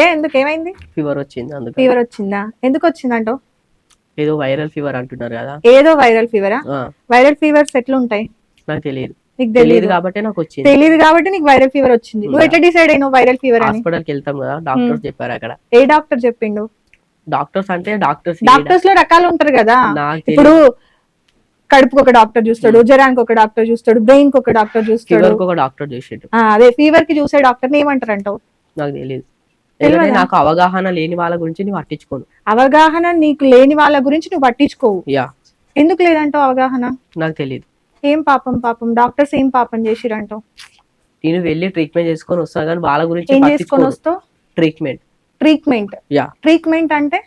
ఏ ఎందుకు? ఏమైంది? ఫీవర్ వచ్చింది అందుకు ఫీవర్ వచ్చిందా? ఎందుకు వచ్చిందంటో? ఏదో వైరల్ ఫీవర్ అంటున్నారు కదా. ఏదో వైరల్ ఫీవరా వైరల్ ఫీవర్స్ ఎట్లుంటాయి? నాకు తెలియదు. నీకు తెలియదు? కాబట్టి నాకు వచ్చింది. తెలియదు కాబట్టి నీకు వైరల్ ఫీవర్ వచ్చింది. నువ్వు ఎట్లా డిసైడ్ అయినావు వైరల్ ఫీవర్ హాస్పిటల్కి వెళ్తాం కదా డాక్టర్స్ చెప్పారు అక్కడ. ఏ డాక్టర్ చెప్పిండు? డాక్టర్స్ అంటే డాక్టర్స్ డాక్టర్స్లో రకాలు ఉంటారు కదా. నాకు ఇప్పుడు కడుపుకి ఒక డాక్టర్ చూస్తాడు జ్వరానికి ఒక డాక్టర్ చూస్తాడు బ్రెయిన్కి ఒక డాక్టర్ చూస్తాడు. ఒక డాక్టర్ చూసిండు. అదే ఫీవర్కి చూసే డాక్టర్ ఏమంటారు అంటావు నాకు తెలియదు. తెలియదా? నాకు అవగాహన లేని వాళ్ళ గురించి నేను పట్టించుకోను. అవగాహన నీకు లేని వాళ్ళ గురించి నువ్వు పట్టించుకోవు. యా. ఎందుకు లేదంటావు అవగాహన? నాకు తెలియదు ఏం పాపం పాపం? డాక్టర్స్ ఏం పాపం చేసిరంటావు నేను వెళ్ళి ట్రీట్మెంట్ చేసుకొని వస్తాను కానీ వాళ్ళ గురించి ఏం చేసుకొని వస్తావు? ట్రీట్మెంట్. ట్రీట్మెంట్? యా. ట్రీట్మెంట్ అంటే?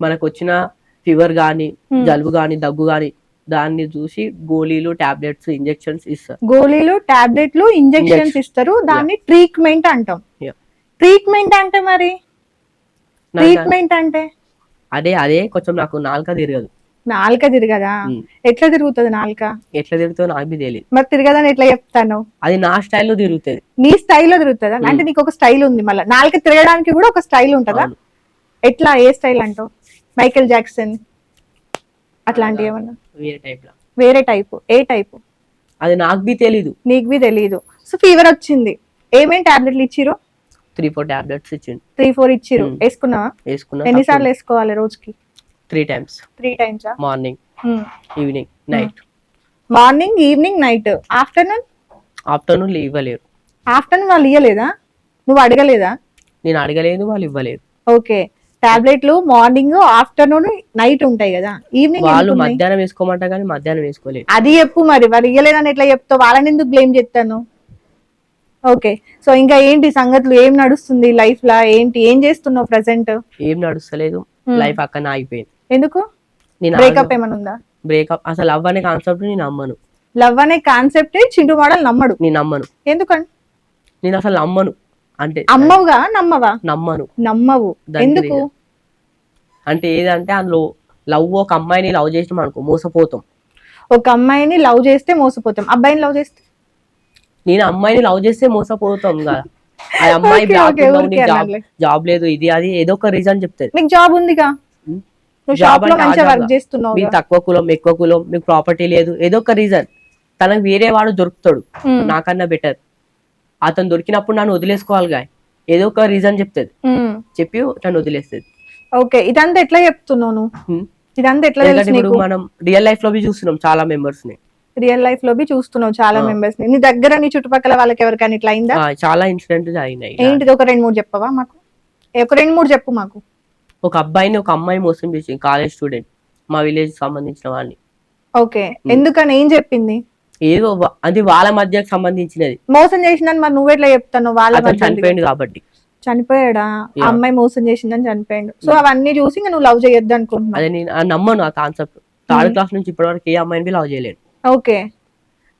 మనకు వచ్చిన ఫీవర్ గానీ. జలుబు గానీ దగ్గు గానీ దాన్ని చూసి గోళీలు టాబ్లెట్స్ ఇంజెక్షన్స్ ఇస్తారు. గోళీలు టాబ్లెట్లు ఇంజెక్షన్స్. ఇస్తారు. దాన్ని ట్రీట్మెంట్ అంటాం. ట్రీట్మెంట్ అంటే మరి? ట్రీట్మెంట్ అంటే? అదే అదే కొంచెం నాకు నాలుక తిరగదు. నాలుక తిరగదా. ఎట్లా తిరుగుతుంది నాలుక? ఎట్లా తిరుగుతుందో నాకు బి తెలియదు మరి తిరగదని ఎట్లా చెప్తాను? అది నా స్టైల్లో తిరుగుతుంది. నీ స్టైల్లో తిరుగుతుందా? అంటే నీకు ఒక స్టైల్ ఉంది మళ్ళీ. నాలుక తిరగడానికి కూడా ఒక స్టైల్ ఉంటుందా. ఎట్లా ఏ స్టైల్ అంటావు? మైకేల్ జాక్సన్ అట్లాంటివి ఏమన్నా? వేరే టైప్ లా. వేరే టైపు. ఏ టైపు? అది నాకు బి తెలీదు. నీకు బి తెలియదు సో ఫీవర్ వచ్చింది. ఏమేం టాబ్లెట్లు ఇచ్చిరు త్రీ ఫోర్ టాబ్లెట్స్ ఇచ్చిండు. త్రీ ఫోర్ ఇచ్చిరు Hmm. వేసుకున్నావా వేసుకున్నా. ఎన్నిసార్లు వేసుకోవాలి రోజుకి? Three times. Three టైమ్సా? Morning. Evening. Night. Morning evening night? Afternoon? Afternoon ఇవ్వలేరు. ఆఫ్టర్నూన్ వాళ్ళు ఇయ్యలేదా? నువ్వు అడగలేదా? నేను అడగలేదు వాళ్ళు ఇవ్వలేరు. ఓకే. టాబ్లెట్లు మార్నింగ్ ఆఫ్టర్నూన్ నైట్ ఉంటాయి కదా. ఈవినింగ్ వాళ్ళు మధ్యాహ్నం వేసుకోమంటా కానీ మధ్యాహ్నం వేసుకోలేదు. అది చెప్పు మరి. వాళ్ళు ఇయ్యలేదని ఎట్లా చెప్తావు? వాళ్ళని ఎందుకు బ్లేమ్ చేస్తాను? ఓకే. సో ఇంకా ఏంటి సంగతులు? ఏం నడుస్తుంది లైఫ్ లా ఏంటి? ఏం చేస్తున్నావు ప్రెసెంట్? ఏం నడుస్తలేదు. లైఫ్ అక్కడ ఆగిపోయింది. ఎందుకు? నేను బ్రేకప్ ఏమైనా ఉందా బ్రేకప్ అసలు లవ్ అనే కాన్సెప్ట్ నేను నమ్మను. లవ్ అనే కాన్సెప్ట్ చింటూ మోడల్ నమ్మడు. నేను నమ్మను. ఎందుకని? నేను అసలు నమ్మను. అంటే అమ్మవుగా నమ్మవా? నమ్మను. నమ్మవు. ఎందుకు. అంటే ఏదంటే అందులో లవ్ ఒక అమ్మాయిని లవ్ చేసినాం అనుకో మోసపోతాం. ఒక అమ్మాయిని లవ్ చేస్తే మోసపోతాం. అబ్బాయిని లవ్ చేస్తే నేను అమ్మాయిని లవ్ చేస్తే మోసపోతాం కదా. ఆ అమ్మాయి జాబ్ లేదు ఇది అది ఏదో ఒక రీజన్ చెప్తాది నీకు జాబ్ ఉందిగా? మీకు తక్కువ కులం ఎక్కువ కులం మీకు ప్రాపర్టీ లేదు ఏదో ఒక రీజన్ తనకు వేరే వాడు దొరుకుతాడు. నాకన్నా బెటర్ అతను దొరికినప్పుడు నన్ను వదిలేసుకోవాలి గాయ. ఏదో ఒక రీజన్ చెప్తుంది. చెప్పి నన్ను వదిలేస్తుంది. ఓకే ఇదంతా ఎట్లా Hmm. ఇదంతా ఎట్లా మనం రియల్ లైఫ్లో చూస్తున్నాం చాలా మెంబర్స్ని. రియల్ లైఫ్లో బి చూస్తున్నావు చాలా. మెంబర్స్ని. నీ దగ్గర నీ చుట్టుపక్కల వాళ్ళకి ఎవరికైనా ఇట్లా అయిందా? చాలా ఇన్సిడెంట్ జరిగినాయి. ఏంటిది? ఒక రెండు మూడు చెప్పవా మాకు? ఒక రెండు మూడు చెప్పు మాకు. ఒక అబ్బాయిని ఒక అమ్మాయి మోసం చేసింది కాలేజ్ స్టూడెంట్ మా విలేజ్ సంబంధించిన వాడిని ఓకే. ఎందుకని? ఏం చెప్పింది? ఏదో అది వాళ్ళ మధ్యకు సంబంధించినది. మోసం చేసిందని మరి నువ్వెట్లా చెప్తాను వాళ్ళ. చనిపోయింది కాబట్టి. చనిపోయాడా. అమ్మాయి మోసం చేసిందని చనిపోయాడు. సో అవన్నీ చూసి నువ్వు లవ్ చేయొద్దు అనుకుంటున్నావు. అదే నేను నమ్మను ఆ కాన్సెప్ట్ థర్డ్ క్లాస్ నుంచి ఇప్పటివరకు ఏ అమ్మాయిని లవ్ చేయలేను ఓకే.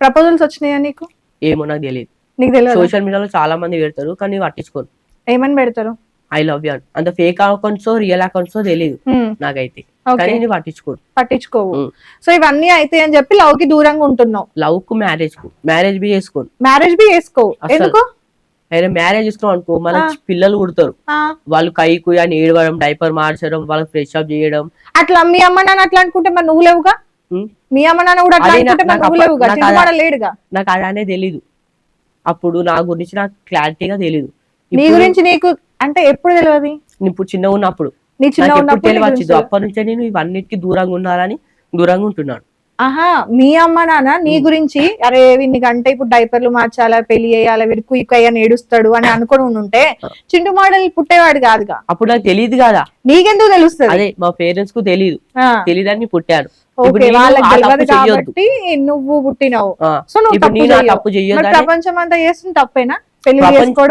ప్రపోజల్స్ వచ్చినాయా నీకు? ఏమో నాకు తెలియదు నీకు తెలియదు సోషల్ మీడియాలో చాలా మంది పెడతారు కానీ పట్టించుకోను ఏమని పెడతారు? ఐ లవ్ యూ అంత ఫేక్ అకౌంట్స్ రియల్ అకౌంట్స్ తెలియదు. నాకైతే. కానీ నేను పట్టించుకోను పట్టించుకోవు. సో ఇవన్నీ అయితే అని చెప్పి లవ్కి దూరంగా ఉంటున్నావు. లవ్కు మ్యారేజ్కు. మ్యారేజ్ బి చేసుకోను. మ్యారేజ్ బి చేసుకోవు. ఎందుకు? అయినా మ్యారేజ్ చేసుకున్నాం అనుకో మన. పిల్లలు పుడతారు. ఆ, వాళ్ళు కై కుయ్ అని ఏడవడం డైపర్ మార్చడం వాళ్ళకి ఫ్రెష్ అప్ చేయడం. అట్లా మీ అమ్మ నాన్న అట్లా అనుకుంటే మరి నువ్వు లేవుగా. మీ అమ్మ నాన్న కూడా అట్లా అనుకుంటే చిన్నవాడ లేడుగా. నాకు అలానే తెలీదు. అప్పుడు నా గురించి నాకు క్లారిటీగా తెలీదు. నీ గురించి నీకు అంటే ఎప్పుడు తెలియదు ఇప్పుడు చిన్న ఉన్నప్పుడు. గురించి. అప్పటి నుంచే నేను ఇవన్నిటికి దూరంగా ఉండాలని దూరంగా ఉంటున్నాను. ఆహా మీ అమ్మ నాన్న నీ గురించి అరే వీనికి అంటే ఇప్పుడు డైపర్లు మార్చాలా పెళ్ళి చేయాలా వీడు కుయ్యి అని ఏడుస్తాడు అని అనుకుని ఉంటే చింటు మోడల్ పుట్టేవాడు కాదుగా. అప్పుడు నాకు తెలియదు కదా. నీకెందుకు తెలుస్తుంది? అదే మా పేరెంట్స్కు తెలియదు తెలియదని పుట్టాను. కాబట్టి నువ్వు పుట్టినావు. సో నువ్వు తప్పు ప్రపంచం అంతా చేస్తుంది తప్పేనా?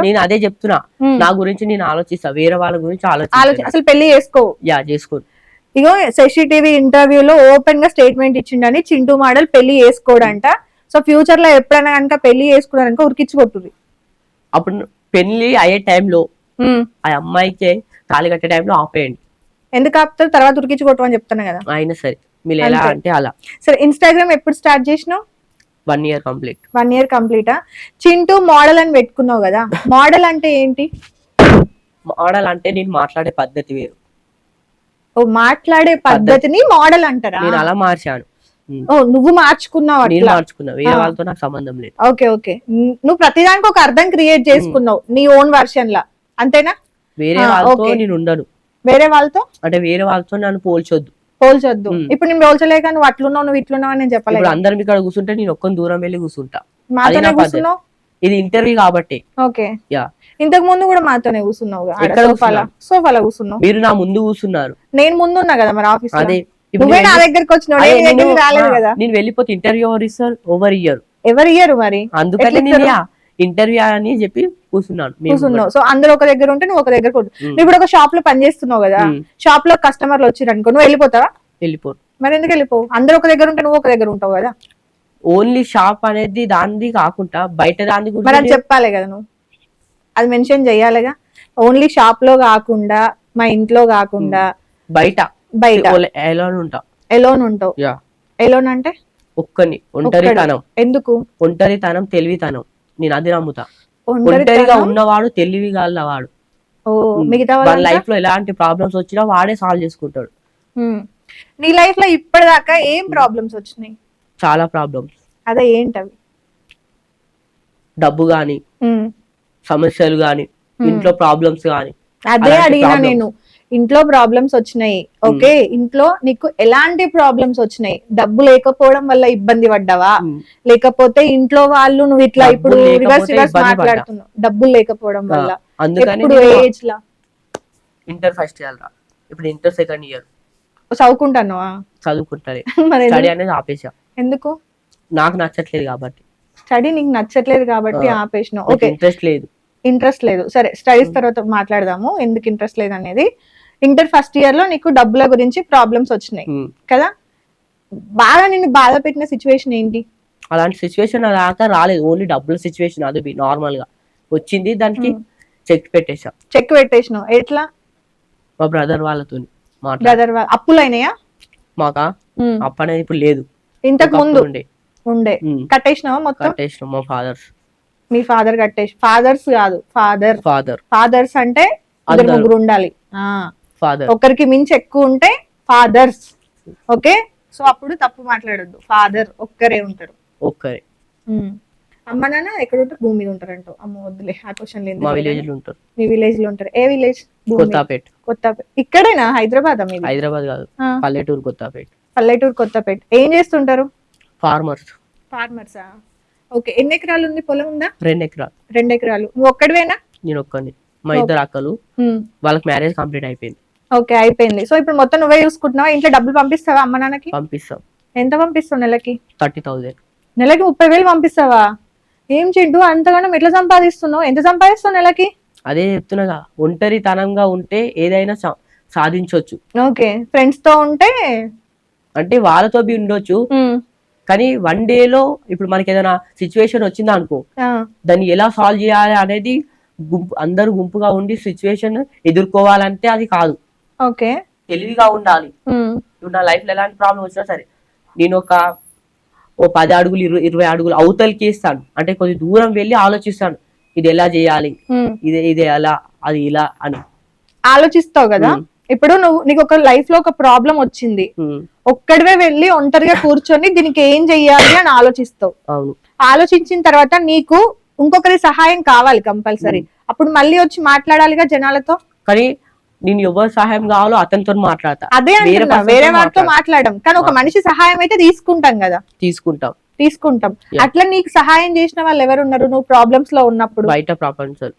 నేను అదే చెప్తున్నా. నా గురించి నేను ఆలోచిస్తా. వేరే వాళ్ళ గురించి ఆలోచించా అసలు పెళ్ళి చేసుకోవు యా చేసుకోను ఇగో శశి టీవీ ఇంటర్వ్యూలో ఓపెన్గా స్టేట్మెంట్ ఇచ్చిండని చింటూ మోడల్ పెళ్ళి చేసుకోడంట. సో ఫ్యూచర్లో ఎప్పుడైనా కనుక పెళ్ళి చేసుకున్నారనుకో ఉరికిచ్చి కొట్టుర్రి. అప్పుడు పెళ్ళి అయ్యే టైంలో ఆ అమ్మాయికి తాళి కట్టే టైంలో ఆపేయండి. ఎందుకు ఆపుతారు? తర్వాత ఉరికిచ్చి కొట్టమని చెప్తాను కదా. అయినా సరే. మీరు ఎలా. అంటే అలా. సరే ఇన్స్టాగ్రామ్ ఎప్పుడు స్టార్ట్ చేసినావు? One year complete one year కంప్లీటా Chintu model అని పెట్టుకున్నావు కదా మోడల్ అంటే ఏంటి? మోడల్ అంటే నేను మాట్లాడే పద్ధతి వేరు. ఓ మాట్లాడే పద్ధతిని మోడల్ అంటారా? నేను అలా మార్చాను. ఓ నువ్వు మార్చుకున్నావు నేను మార్చుకున్నా వేరే. వాళ్ళతో నాకు సంబంధం లేదు. Okay okay. నువ్వు ప్రతిదానికి ఒక అర్థం క్రియేట్ చేసుకున్నావు నీ ఓన్ వర్షన్ లా అంతేనా? వేరే వాళ్ళతో. నేను ఉండను. వేరే వాళ్ళతో? అంటే వేరే వాళ్ళతో నన్ను పోల్చొద్దు. పోల్చొద్దు. ఇప్పుడు నేను పోల్చలేక నువ్వు అట్లున్నావు నువ్వు ఇట్లున్నావు అని చెప్పలేదు. అందరం ఇక్కడ కూర్చుంటే నేను ఒక్క దూరం వెళ్ళి కూర్చుంటా. మాతోనే. కూర్చున్నావు? ఇది ఇంటర్వ్యూ కాబట్టి. ఓకే. యా. ఇంతకు ముందు కూడా మాతోనే కూర్చున్నావు సోఫాలా సోఫాలా కూర్చున్నావు? మీరు నా ముందు కూర్చున్నారు. నేను ముందు ఉన్నా కదా మరి ఆఫీస్ అదే. నువ్వే నా దగ్గరికి వచ్చినావు రాలేదు కదా? నేను వెళ్ళిపోతే ఇంటర్వ్యూ ఎవరు ఇస్తారు? ఓవర్ ఇయ్యరు. ఎవరు ఇయ్యరు మరి? అందుకని? ఇంటర్వ్యూ అని చెప్పి కూర్చున్నాను కూర్చున్నావు. సో అందరూ ఒక దగ్గర ఉంటే నువ్వు ఒక దగ్గర. నువ్వు ఇప్పుడు ఒక షాప్లో పని చేస్తున్నావు కదా. షాప్లో కస్టమర్లు వచ్చారు అనుకో నువ్వు వెళ్ళిపోతావా? వెళ్ళిపోరు మరి ఎందుకు వెళ్ళిపోవు? అందరూ ఒక దగ్గర ఉంటే నువ్వు ఒక దగ్గర ఉంటావు కదా. ఓన్లీ షాప్ అనేది దానిది కాకుండా బయట దాని గురించి చెప్పాలి కదా నువ్వు. అది మెన్షన్ చెయ్యాలిగా ఓన్లీ షాప్లో కాకుండా మా ఇంట్లో కాకుండా బయట. బయట. ఎలా ఉంటా. ఎలోన్ ఉంటావు. ఎలోన్ అంటే? ఒక్కని. ఒంటరితనం. ఎందుకు? ఒంటరితనం తెలివితనం. నేను అది నమ్ముతా? ఒంటరిగా ఉన్నవాడు తెలివి వాడు ఓ మిగతా వాళ్ళ వాళ్ళ లైఫ్లో ఎలాంటి ప్రాబ్లమ్స్ వచ్చినా వాడే సాల్వ్ చేసుకుంటాడు. నీ లైఫ్లో ఇప్పటిదాకా ఏం ప్రాబ్లమ్స్ వచ్చినాయి? చాలా ప్రాబ్లమ్స్. అదే ఏంటవి? డబ్బు గాని. సమస్యలు గాని ఇంట్లో ప్రాబ్లమ్స్ గాని అదే అడిగినా. నేను. ఇంట్లో ప్రాబ్లమ్స్ వచ్చినాయి. ఓకే ఇంట్లో నీకు ఎలాంటి ప్రాబ్లమ్స్ వచ్చినాయి? డబ్బు లేకపోవడం వల్ల ఇబ్బంది పడ్డావా? ఉమ్. లేకపోతే ఇంట్లో వాళ్ళు నువ్వు ఇట్లా ఇప్పుడు రివర్స్ రివర్స్. మాట్లాడుతున్నావు. డబ్బులు లేకపోవడం వల్ల. ఎప్పుడు ఏజ్ లా? ఇంటర్ ఫస్ట్ ఇయర్ రా ఇప్పుడు ఇంటర్ సెకండ్ ఇయర్ చదువుకుంటున్నావా? చదువుకుంటారే మరి స్టడీ? అనేది ఆపేసా ఎందుకు? నాకు నచ్చట్లేదు కాబట్టి. స్టడీ నీకు నచ్చట్లేదు కాబట్టి ఆ. ఆపేసినావు. ఓకే ఇంట్రెస్ట్ లేదు. ఇంట్రెస్ట్ లేదు. సరే స్టడీస్ తర్వాత మాట్లాడదాము. ఎందుకు ఇంట్రెస్ట్ లేదు అనేది ఇంటర్ ఫస్ట్ ఇయర్లో నీకు డబ్బుల గురించి ప్రాబ్లమ్స్ వచ్చినాయి. కదా? బాగా నిన్ను బాధ పెట్టిన సిచ్యువేషన్ ఏంటి? అలాంటి సిచ్యువేషన్ దాకా రాలేదు. ఓన్లీ డబ్బుల సిచ్యువేషన్ అది నార్మల్గా. వచ్చింది దానికి చెక్ పెట్టేసా చెక్ పెట్టేసినావు. ఎట్లా? మా బ్రదర్ వాళ్ళతో బ్రదర్ అప్పులు అయినాయా మాకా. అప్ప అనేది ఇప్పుడు లేదు. ఇంతకు ముందు? ఉండే. ఉండే. కట్టేసినావా మొత్తం? కట్టేసిన మా ఫాదర్స్ మీ ఫాదర్ కట్టేసి ఫాదర్స్ కాదు ఫాదర్ ఫాదర్ ఫాదర్స్ అంటే. ముగ్గురు ఉండాలి. ఆ. ఫాదర్ ఒకరికి మించి ఎక్కువ ఉంటే ఫాదర్స్ ఓకే సో అప్పుడు తప్పు మాట్లాడొద్దు. ఫాదర్ ఒక్కరే ఉంటారు. ఒక్కరే. ఉమ్. అమ్మ నాన్న ఎక్కడ ఉంటారు భూమి మీద ఉంటారంట. అమ్మ వద్దులే ఆ క్వశ్చన్ లేదు మా విలేజ్లో ఉంటారు. మీ విలేజ్లో ఉంటారు. ఏ విలేజ్ కొత్తపేట. కొత్తపేట. ఇక్కడేనా? హైదరాబాద్ మీది? హైదరాబాద్ కాదు. పల్లెటూరు కొత్తపేట. పల్లెటూరు కొత్తపేట. ఏం చేస్తుంటారు? ఫార్మర్స్ ఫార్మర్సా ఓకే ఎన్ని ఎకరాలు ఉంది? పొలం ఉందా? రెండు ఎకరాలు. రెండు ఎకరాలు. నువ్వు ఒక్కడివేనా? నేను ఒక్కని మా ఇద్దరు అక్కలు. ఉమ్. వాళ్ళకి మ్యారేజ్ కంప్లీట్ అయిపోయింది. ఓకే అయిపోయింది. సో ఇప్పుడు మొత్తం నువ్వే చూసుకుంటున్నావా? ఇంట్లో డబ్బులు పంపిస్తావా అమ్మ నాన్నకి? పంపిస్తాం. ఎంత పంపిస్తావు నెలకి? Thirty thousand. నెలకి ముప్పై వేలు పంపిస్తావా? ఏం చింటూ అంతగానం ఎట్లా సంపాదిస్తున్నావు? ఎంత సంపాదిస్తావు నెలకి? అదే చెప్తున్నాగా ఒంటరితనంగా ఉంటే ఏదైనా సా- సాధించొచ్చు. ఓకే ఫ్రెండ్స్తో ఉంటే? అంటే వాళ్ళతో బి ఉండొచ్చు. కానీ వన్ డే లో ఇప్పుడు మనకి ఏదైనా సిచ్యువేషన్ వచ్చిందా అనుకో దాన్ని ఎలా సాల్వ్ చేయాలి అనేది గుంపు అందరూ గుంపుగా ఉండి సిచ్యువేషన్ ఎదుర్కోవాలంటే అది కాదు. ఓకే. తెలివిగా ఉండాలి. ఇప్పుడు నా లైఫ్లో ఎలాంటి ప్రాబ్లం వచ్చినా సరే నేను ఒక ఓ పది అడుగులు ఇరవై ఇరవై అడుగులు అవతలకి ఇస్తాను. అంటే కొంచెం దూరం వెళ్ళి ఆలోచిస్తాను. ఇది ఎలా చేయాలి. ఇది ఇది ఎలా? అది ఇలా అని. ఆలోచిస్తావు కదా. ఇప్పుడు నువ్వు నీకు ఒక లైఫ్లో ఒక ప్రాబ్లం వచ్చింది. ఒక్కడివే వెళ్ళి ఒంటరిగా కూర్చొని దీనికి ఏం చెయ్యాలి అని ఆలోచిస్తావు. అవును. ఆలోచించిన తర్వాత నీకు ఇంకొకరి సహాయం కావాలి కంపల్సరీ. అప్పుడు మళ్ళీ వచ్చి మాట్లాడాలిగా జనాలతో? కానీ నేను ఎవరు సహాయం కావాలో అతనితో మాట్లాడతా. అదే వేరే అంటున్నా person వేరే తో వారితో మాట్లాడ- మాట్లాడడం. కానీ ఒక మనిషి సహాయం అయితే తీసుకుంటాం కదా. తీసుకుంటాం. తీసుకుంటాం. అట్లా నీకు సహాయం చేసిన వాళ్ళు ఎవరు ఉన్నారు? నువ్వు ప్రాబ్లమ్స్లో ఉన్నప్పుడు? బయట ప్రపంచం.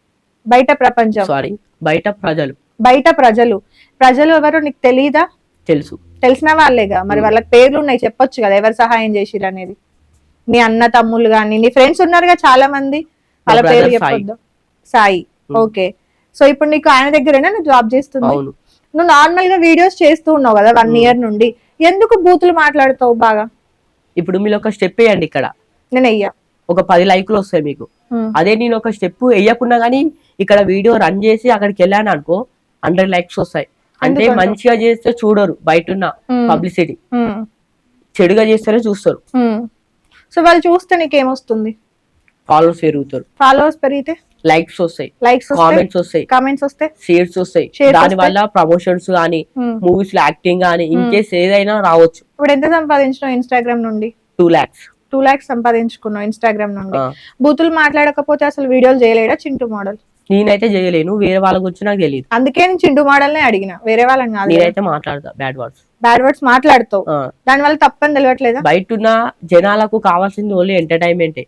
బయట ప్రపంచం. సారీ బయట ప్రజలు. బయట ప్రజలు. ప్రజలు ఎవరు నీకు తెలీదా? తెలుసు. తెలిసిన వాళ్ళేగా? మరి Hmm. వాళ్ళకి పేర్లు ఉన్నాయి చెప్పొచ్చు కదా ఎవరు సహాయం చేసిరు అనేది. నీ అన్న తమ్ముళ్ళు గాని నీ ఫ్రెండ్స్ ఉన్నారుగా చాలా మంది వాళ్ళ మా పేరు brother చెప్పొద్దు. సాయి. Hmm. ఓకే సో ఇప్పుడు నీకు ఆయన దగ్గరేనా నువ్వు జాబ్ చేస్తుంది అవును. నువ్వు నార్మల్గా వీడియోస్ చేస్తూ ఉన్నావు కదా వన్. ఇయర్ నుండి. ఎందుకు బూతులు మాట్లాడతావు బాగా? ఇప్పుడు మీరు ఒక స్టెప్ వేయండి ఇక్కడ. నేను అయ్యా ఒక పది లైకులు వస్తాయి మీకు. అదే నేను ఒక స్టెప్ వేయకుండా కానీ ఇక్కడ వీడియో రన్ చేసి అక్కడికి వెళ్ళాను అనుకో హండ్రెడ్ లైక్స్ వస్తాయి. అంటే? మంచిగా చేస్తే చూడరు బయట ఉన్న పబ్లిసిటీ. చెడుగా చేస్తేనే చూస్తారు. సో వాళ్ళు చూస్తే నీకేమొస్తుంది? ఫాలోవర్స్ పెరుగుతారు. ఫాలోవర్స్ పెరిగితే? లైక్స్ వస్తాయి లైక్స్ కామెంట్స్ వస్తాయి కామెంట్స్ వస్తే షేర్స్ వస్తాయి. దాని వస్తాయి. వల్ల ప్రమోషన్స్ గానీ. మూవీస్లో యాక్టింగ్ గానీ ఇన్ కేస్ ఏదైనా రావచ్చు. ఇప్పుడు ఎంత సంపాదించినావు ఇన్స్టాగ్రామ్ నుండి? టూ లాక్స్ టూ లాక్స్ సంపాదించుకున్నావు ఇన్స్టాగ్రామ్ నుండి. బూతులు మాట్లాడకపోతే అసలు వీడియోలు చేయలేడా చింటూ మోడల్? నేనైతే చేయలేను వేరే వాళ్ళ గురించి నాకు తెలియదు. అందుకే నేను చింటూ మోడల్ నే అడిగిన వేరే వాళ్ళని కాదు నేనైతే మాట్లాడతా బ్యాడ్ వర్డ్స్ బ్యాడ్ వర్డ్స్ మాట్లాడుతావు. దాని వల్ల తప్పని తెలియట్లేదా? బయట ఉన్న జనాలకు కావాల్సింది ఓన్లీ ఎంటర్టైన్మెంటే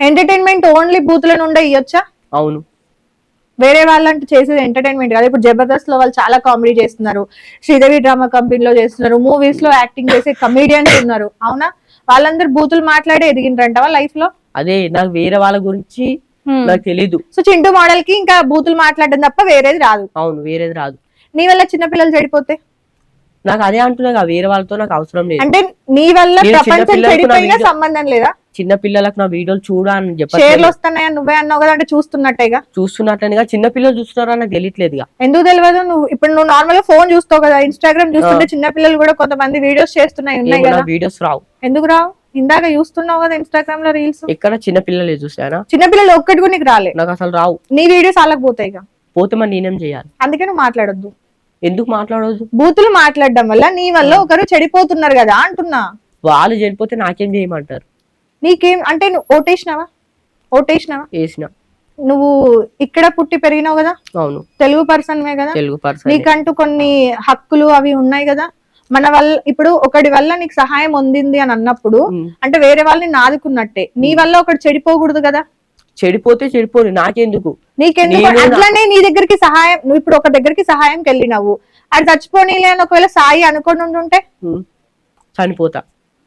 ఎంటర్టైన్మెంట్ ఓన్లీ బూతుల నుండే ఇవ్వచ్చా అవును. వేరే వాళ్ళంటే చేసేది ఎంటర్టైన్మెంట్ కాదు. ఇప్పుడు జబర్దస్త్లో వాళ్ళు చాలా కామెడీ చేస్తున్నారు. శ్రీదేవి డ్రామా కంపెనీలో చేస్తున్నారు. మూవీస్లో యాక్టింగ్ చేసే కమీడియన్స్ ఉన్నారు. అవునా? వాళ్ళందరూ బూతులు మాట్లాడి ఎదిగిండ్రంట లైఫ్లో? అదే నాకు వేరే వాళ్ళ గురించి నాకు తెలీదు. సో చింటూ మోడల్కి ఇంకా బూతులు మాట్లాడడం తప్ప వేరేది రాదు. అవును వేరేది రాదు. నీ వల్ల చిన్నపిల్లలు చెడిపోతే? నాకు అదే అంటున్నా వేరే వాళ్ళతో నాకు అవసరం లేదు. అంటే నీ వల్ల ప్రపంచం చెడిపోయినా సంబంధం లేదా? చిన్న పిల్లలకు నా వీడియోలు చూడని షేర్లు చెప్పట్లేదు వస్తున్నాయని నువ్వే అన్నావు కదా అంటే చూస్తున్నట్టేగా చూస్తున్నట్లుగా చిన్న పిల్లలు చూస్తున్నారా నాకు తెలియట్లేదుగా ఎందుకు తెలియదు? నువ్వు ఇప్పుడు నువ్వు నార్మల్గా ఫోన్ చూస్తావు కదా ఇన్స్టాగ్రామ్ చూస్తుంటే చిన్న పిల్లలు కూడా కొంతమంది వీడియోస్ చేస్తున్నాయి ఉన్నాయి ఏమో కదా. వీడియోస్ రావు. ఎందుకు రావు? ఇందాక చూస్తున్నావు కదా ఇన్స్టాగ్రామ్లో రీల్స్ ఎక్కడ చిన్న పిల్లలు చూసానా చిన్న పిల్లలు ఒక్కటి కూడా నీకు రాలే. నాకు అసలు రావు. నీ వీడియోస్ వాళ్ళకి పోతాయి ఇక. పోతే మరి నేనేం చేయాలి? అందుకే నువ్వు మాట్లాడొద్దు. ఎందుకు మాట్లాడొద్దు? బూతులు మాట్లాడడం వల్ల నీ వల్ల ఒకరు చెడిపోతున్నారు కదా అంటున్నా. వాళ్ళు చనిపోతే నాకేం చేయమంటారు? నీకేం అంటే నువ్వు ఓటేసినావా? ఓటేసినావా? వేసిన. నువ్వు ఇక్కడ పుట్టి పెరిగినావు కదా? అవును. తెలుగు పర్సన్వే కదా? తెలుగు పర్సన్ నీకంటూ కొన్ని హక్కులు అవి ఉన్నాయి కదా? మన వల్ల ఇప్పుడు ఒకటి వల్ల నీకు సహాయం పొందింది అని అన్నప్పుడు అంటే వేరే వాళ్ళని నాదుకున్నట్టే. నీ వల్ల ఒకటి చెడిపోకూడదు కదా? చెడిపోతే చెడిపోని నాకెందుకు? నీకెందుకు? అట్లనే నీ దగ్గరికి సహాయం నువ్వు ఇప్పుడు ఒక దగ్గరికి సహాయంకి వెళ్ళినావు అది చచ్చిపోనీలే అని ఒకవేళ సాయి అనుకొని ఉండుంటే ఉమ్, చనిపోతా.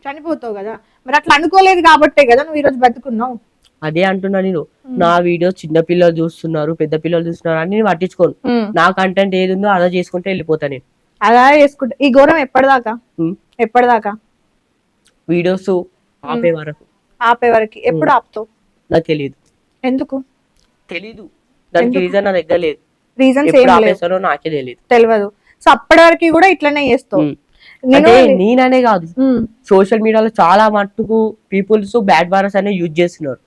చనిపోతావు కదా. మరి అట్లా అనుకోలేదు కాబట్టే కదా నువ్వు ఈరోజు బతుకున్నావు. అదే అంటున్నా నేను. నా వీడియోస్ చిన్న పిల్లలు చూస్తున్నారు పెద్ద పిల్లలు చూస్తున్నారు అని నేను పట్టించుకోను. నా కంటెంట్ ఏది ఉందో అలా చేసుకుంటే వెళ్ళిపోతా నేను. అలా చేసుకుంటా. ఈ ఘోరం ఎప్పటిదాకా? ఎప్పటిదాకా? వీడియోస్ ఆపే వరకు. ఆపే వరకు. ఎప్పుడు ఆపుతావు? నాకు తెలియదు ఎందుకు? తెలీదు. దానికి రీజన్ నా దగ్గర లేదు. రీజన్స్ ఎప్పుడు ఏం ఆపేస్తారో నాకే తెలియదు తెలియదు సో అప్పటి వరకు కూడా ఇట్లనే చేస్తావు. అంటే నేననే కాదు. సోషల్ మీడియాలో చాలా మట్టుకు పీపుల్స్ బ్యాడ్ వారస్ అనే యూజ్ చేస్తున్నారు.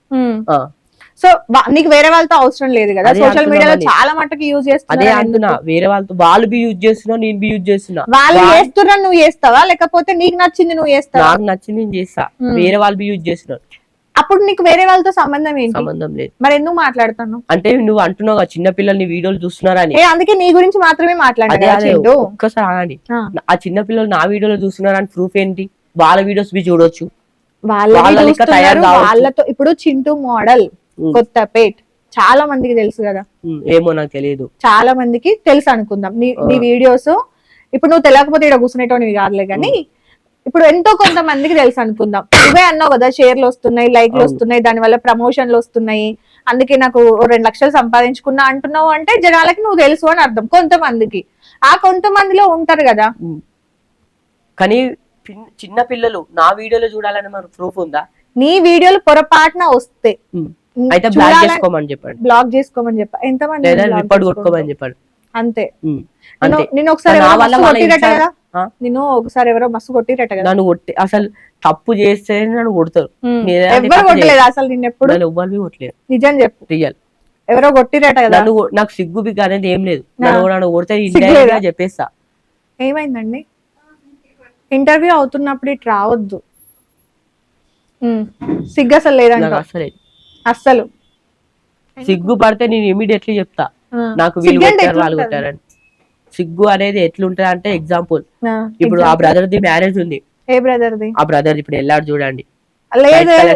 సో నీకు వేరే వాళ్ళతో అవసరం లేదు కదా? అదే సోషల్ మీడియాలో. చాలా మట్టుకు యూజ్ అదే చేస్తున్నారు అంటున్నా. వేరే వాళ్ళతో వాళ్ళు బి యూజ్ చేస్తున్నా నేను బి యూజ్ చేస్తున్నా. వాళ్ళు చేస్తున్నా నువ్వు చేస్తావా? లేకపోతే నీకు నచ్చింది నువ్వు చేస్తావా? నాకు నచ్చింది నేను చేస్తా. వేరే వాళ్ళు బి యూజ్ చేస్తున్నారు. అప్పుడు నీకు వేరే వాళ్ళతో సంబంధం ఏంటి? సంబంధం లేదు. మరి ఎందుకు మాట్లాడుతాను అంటే నువ్వు అంటున్నావు చిన్న పిల్లల్ని వీడియోలు చూస్తున్నారని అందుకే నీ గురించి మాత్రమే చింటూ? ఒక్కసారి ఆగండి. ఆ. చిన్న పిల్లలు నా వీడియోలో చూస్తున్నారని ప్రూఫ్ ఏంటి? వాళ్ళ వీడియోస్ బి చూడొచ్చు. వాళ్ళతో ఇప్పుడు చింటూ మోడల్. కొత్త పేట్ చాలా మందికి తెలుసు కదా. ఏమో నాకు తెలియదు. చాలా మందికి తెలుసు అనుకుందాం. నీ నీ వీడియోస్ ఇప్పుడు నువ్వు తెలియకపోతే ఇక్కడ కూర్చునేటోనివి కాదులే కానీ ఇప్పుడు ఎంతో కొంతమందికి తెలుసు అనుకుందాం నువ్వే అన్నావు కదా షేర్లు వస్తున్నాయి లైక్లు. వస్తున్నాయి దాని వల్ల ప్రమోషన్లు వస్తున్నాయి అందుకే నాకు రెండు లక్షలు సంపాదించుకున్నా అంటున్నావు అంటే జనాలకి నువ్వు తెలుసు అని అర్థం కొంతమందికి ఆ కొంతమందిలో ఉంటారు కదా. కానీ చిన్న పిల్లలు నా వీడియోలో చూడాలని మన ప్రూఫ్ ఉందా నీ వీడియోలు పొరపాటున వస్తే. అయితే బ్లాక్ చేసుకోమని చెప్పండి బ్లాక్ చేసుకోమని చెప్ప ఎంతమంది? కొట్టుకోమని చెప్పండి అంతే. నిన్ను ఒకసారి నా ఎవరో వల్ల మస్తు వాళ్ళ కొట్టిరట ఇన్స్టా- కదా. ఆ? నిన్ను ఒకసారి ఎవరో మస్తు కొట్టిరట కదా. నన్ను కొట్టి అసలు తప్పు చేస్తే నన్ను కొడతారు. నేను తప్పు కొట్టలేదు అసలు నిన్ను ఎప్పుడు? ఎవ్వరు కొట్టలేదు నిజం చెప్పు. రియల్. ఎవరో కొట్టిరట కదా. నన్ను నాకు సిగ్గు బిగ్గు అనేది ఏం లేదు. నన్ను నన్ను కొడితే ఇండైరెక్ట్గా? చెప్పేస్తా. ఏమైందండి? ఇంటర్వ్యూ అవుతున్నప్పుడు ఇటు రావద్దు. సిగ్గు అసలు నాకు అసలే. అస్సలు. సిగ్గు పడితే నేను ఇమీడియట్లీ చెప్తా. నాకు వీళ్ళు కొట్టారు వాళ్ళు? కొట్టారని సిగ్గు అనేది ఎట్లుంటది అంటే ఎగ్జాంపుల్ ఇప్పుడు ఆ. బ్రదర్ ది మ్యారేజ్ ఉంది. ఏ బ్రదర్ది ఆ బ్రదర్ ఇప్పుడు వెళ్ళాడు చూడండి.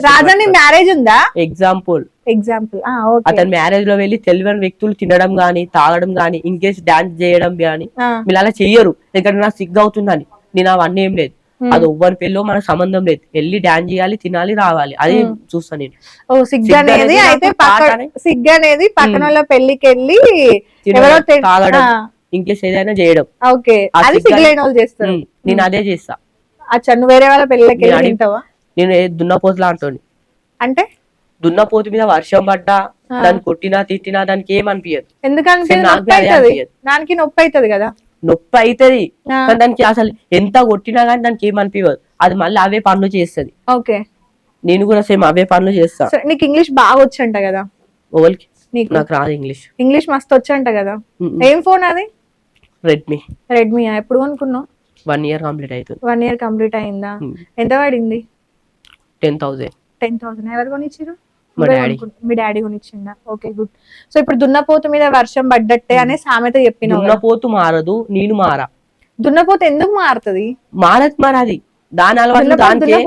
రాజాని. మ్యారేజ్ ఉందా? ఎగ్జాంపుల్ ఎగ్జాంపుల్ అతని మ్యారేజ్లో వెళ్ళి తెలియని వ్యక్తులు తినడం గాని తాగడం గాని ఇంకేస్ డాన్స్ చేయడం గాని మీరు అలా చెయ్యరు. ఎందుకంటే నాకు సిగ్గు అవుతుందని. నేను అవన్నీ ఏం లేదు. అది ఎవ్వరి పెళ్ళో మనకు సంబంధం లేదు. వెళ్ళి డాన్స్ చేయాలి తినాలి రావాలి. అది చూస్తా నేను. ఓ సిగ్గు అనేది అయితే. సిగ్గు అనేది పక్కన వాళ్ళ పెళ్ళికి వెళ్ళి ఎవరో తాగడం ఆ, ఇంకేస్ ఏదైనా చేయడం. ఓకే. ఆ అది సిగ్గు సిగ్గు లేని వాళ్ళు చేస్తారు. నేను అదే చేస్తా. అచ్చా నువ్వు వేరే వాళ్ళ పెళ్ళికి నేను వెళ్ళి నేను దున్నపోతులా అంటోని అంటే? దున్నపోతు మీద వర్షం పడ్డా ఆ. దాన్ని కొట్టినా తిట్టినా దానికి ఏమనిపించదు ఎందుకంటే. దానికి నొప్పి అవుతుంది కదా? నొప్పి అవుతుంది కానీ దానికి అసలు ఎంత కొట్టినా కానీ దానికి ఏమనిపించదు అది మళ్ళీ అవే పనులు చేస్తది. ఓకే. నేను కూడా సేమ్ అవే పనులు చేస్తా. నీకు ఇంగ్లీష్ బాగా వచ్చంట కదా? ఓవల్కి. నీకు? నాకు రాదు ఇంగ్లీష్. ఇంగ్లీష్ మస్తు వచ్చంట కదా? ఏం ఫోన్ అది? రెడ్మీ రెడ్మీ ఎప్పుడు కొనుక్కున్నావు? వన్ ఇయర్ కంప్లీట్ అవుతుంది వన్ ఇయర్ కంప్లీట్ అయిందా. ఎంత పడింది? టెన్ థౌసండ్ టెన్ థౌసండ్ ఎవరు కొనిచ్చారు డాడీ. మీ డాడీ కొనిచ్చిందా ఓకే గుడ్. సో ఇప్పుడు దున్నపోతు మీద వర్షం పడ్డట్టే అనే సామెత చెప్పినావు కదా. దున్నపోతు మారదు నేను మారా. దున్నపోతు ఎందుకు మారుతుంది? మారదు మారది దాని అలవాట్లు దానికే.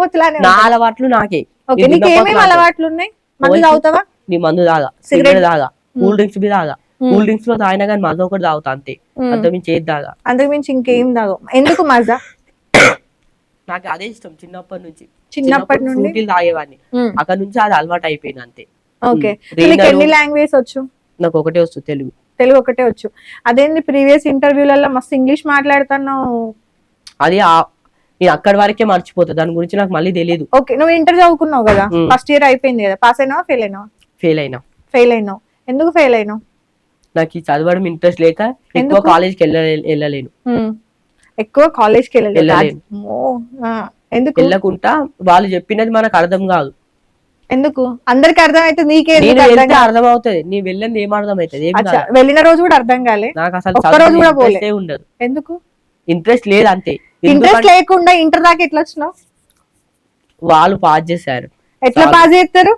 నా. అలవాట్లు నాకే. ఓకే నీకు దున్నపోతు ఏమేమి నాకే. అలవాట్లు ఉన్నాయి మందు. తాగుతావా? నీ మందు తాగా. సిగరెట్. తాగా. కూల్ డ్రింక్స్ బి తాగా. కూల్ డ్రింక్స్లో తాగినా కానీ మజా ఒకటి తాగుతా అంతే. మ్మ్. అంత మించి ఏది తాగా? అంతకు మించి ఇంకేం తాగు ఎందుకు మజా? నాకు అదే ఇష్టం చిన్నప్పటి నుంచి. చిన్నప్పటి నుండి? ఫ్రూటీలు తాగేవాడిని. అక్కడ నుంచి అది అలవాటు అయిపోయింది అంతే. ఓకే. ఎన్ని లాంగ్వేజ్ వచ్చు? నాకు ఒకటే వస్తుంది తెలుగు. తెలుగు ఒకటే వచ్చు. అదేంది ప్రీవియస్ ఇంటర్వ్యూలలో మస్తు ఇంగ్లీష్ మాట్లాడుతున్నావు? అది నేను అక్కడి వరకే మర్చిపోతా. దాని గురించి నాకు మళ్ళీ తెలియదు ఓకే. నువ్వు ఇంటర్ చదువుకున్నావు కదా. ఫస్ట్ ఇయర్ అయిపోయింది కదా? పాస్ అయినావా? ఫెయిల్ అయినావా? ఫెయిల్ అయినా. ఫెయిల్ అయినావు. ఎందుకు ఫెయిల్ అయినావు? నాకు ఈ చదవడం ఇంట్రెస్ట్ లేక ఎక్కువ? కాలేజ్కి వెళ్ళ వెళ్ళలేను. ఎక్కువ కాలేజ్కి వెళ్ళలేదు. ఎందుకు? వెళ్ళకుండా వాళ్ళు చెప్పినది మనకు అర్థం కాదు. ఎందుకు? అందరికి నీకే అర్థం వెళ్తే కాదు? అర్థం అవుతుంది నీ వెళ్ళింది ఏం అర్థం అవుతుంది. వెళ్ళిన రోజు కూడా అర్థం కాలే? నాకు అసలు రోజు కూడా ఉండదు. ఎందుకు? ఇంట్రెస్ట్ లేదు అంతే. ఇంట్రెస్ట్ లేకుండా ఇంటర్ దాకా ఎట్లా వచ్చినావు? వాళ్ళు పాస్ చేశారు. ఎట్లా. పాస్ చేస్తారు?